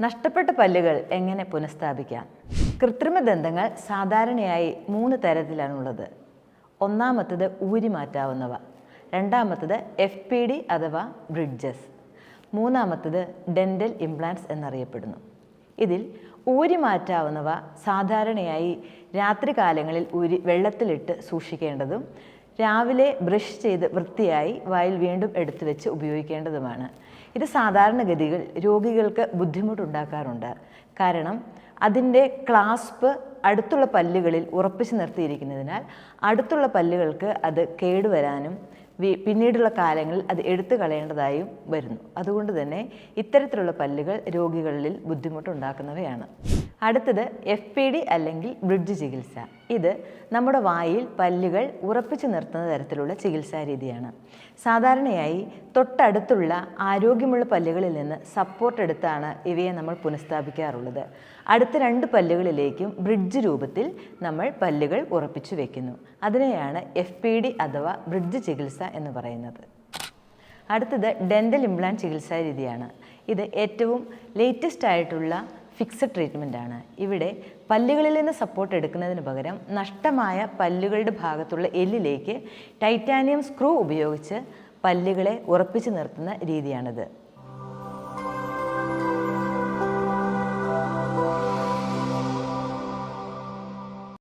നഷ്ടപ്പെട്ട പല്ലുകൾ എങ്ങനെ പുനഃസ്ഥാപിക്കാം? കൃത്രിമ ദന്തങ്ങൾ സാധാരണയായി മൂന്ന് തരത്തിലാണുള്ളത്. ഒന്നാമത്തത് ഊരി മാറ്റാവുന്നവ രണ്ടാമത്തത് എഫ് പി ഡി അഥവാ ബ്രിഡ്ജസ് മൂന്നാമത്തത് ഡെന്റൽ ഇംപ്ലാന്റ്സ് എന്നറിയപ്പെടുന്നു. ഇതിൽ ഊരി മാറ്റാവുന്നവ സാധാരണയായി രാത്രികാലങ്ങളിൽ ഊരി വെള്ളത്തിലിട്ട് സൂക്ഷിക്കേണ്ടതും രാവിലെ ബ്രഷ് ചെയ്ത് വൃത്തിയായി വായിൽ വീണ്ടും എടുത്തു വെച്ച് ഉപയോഗിക്കേണ്ടതുമാണ്. ഇത് സാധാരണഗതികൾ രോഗികൾക്ക് ബുദ്ധിമുട്ടുണ്ടാക്കാറുണ്ട്. കാരണം അതിന്റെ ക്ലാസ്പ് അടുത്തുള്ള പല്ലുകളിൽ ഉറപ്പിച്ച് നിർത്തിയിരിക്കുന്നതിനാൽ അടുത്തുള്ള പല്ലുകൾക്ക് അത് കേടുവരാനും പിന്നീടുള്ള കാലങ്ങളിൽ അത് എടുത്തു കളയേണ്ടതായും വരുന്നു. അതുകൊണ്ട് തന്നെ ഇത്തരത്തിലുള്ള പല്ലുകൾ രോഗികളിൽ ബുദ്ധിമുട്ടുണ്ടാക്കുന്നവയാണ്. അടുത്തത് എഫ് പി ഡി അല്ലെങ്കിൽ ബ്രിഡ്ജ് ചികിത്സ. ഇത് നമ്മുടെ വായിൽ പല്ലുകൾ ഉറപ്പിച്ചു നിർത്തുന്ന തരത്തിലുള്ള ചികിത്സാ രീതിയാണ്. സാധാരണയായി തൊട്ടടുത്തുള്ള ആരോഗ്യമുള്ള പല്ലുകളിൽ നിന്ന് സപ്പോർട്ട് എടുത്താണ് ഇവയെ നമ്മൾ പുനഃസ്ഥാപിക്കാറുള്ളത്. അടുത്ത രണ്ട് പല്ലുകളിലേക്കും ബ്രിഡ്ജ് രൂപത്തിൽ നമ്മൾ പല്ലുകൾ ഉറപ്പിച്ചു വെക്കുന്നു. അതിനെയാണ് എഫ് പി ഡി അഥവാ ബ്രിഡ്ജ് ചികിത്സ എന്ന് പറയുന്നത്. അടുത്തത് ഡെന്റൽ ഇംപ്ലാന്റ് ചികിത്സാ രീതിയാണ്. ഇത് ഏറ്റവും ലേറ്റസ്റ്റ് ആയിട്ടുള്ള ഫിക്സഡ് ട്രീറ്റ്മെന്റ് ആണ്. ഇവിടെ പല്ലുകളിൽ നിന്ന് സപ്പോർട്ട് എടുക്കുന്നതിന് പകരം നഷ്ടമായ പല്ലുകളുടെ ഭാഗത്തുള്ള എല്ലിലേക്ക് ടൈറ്റാനിയം സ്ക്രൂ ഉപയോഗിച്ച് പല്ലുകളെ ഉറപ്പിച്ചു നിർത്തുന്ന രീതിയാണിത്.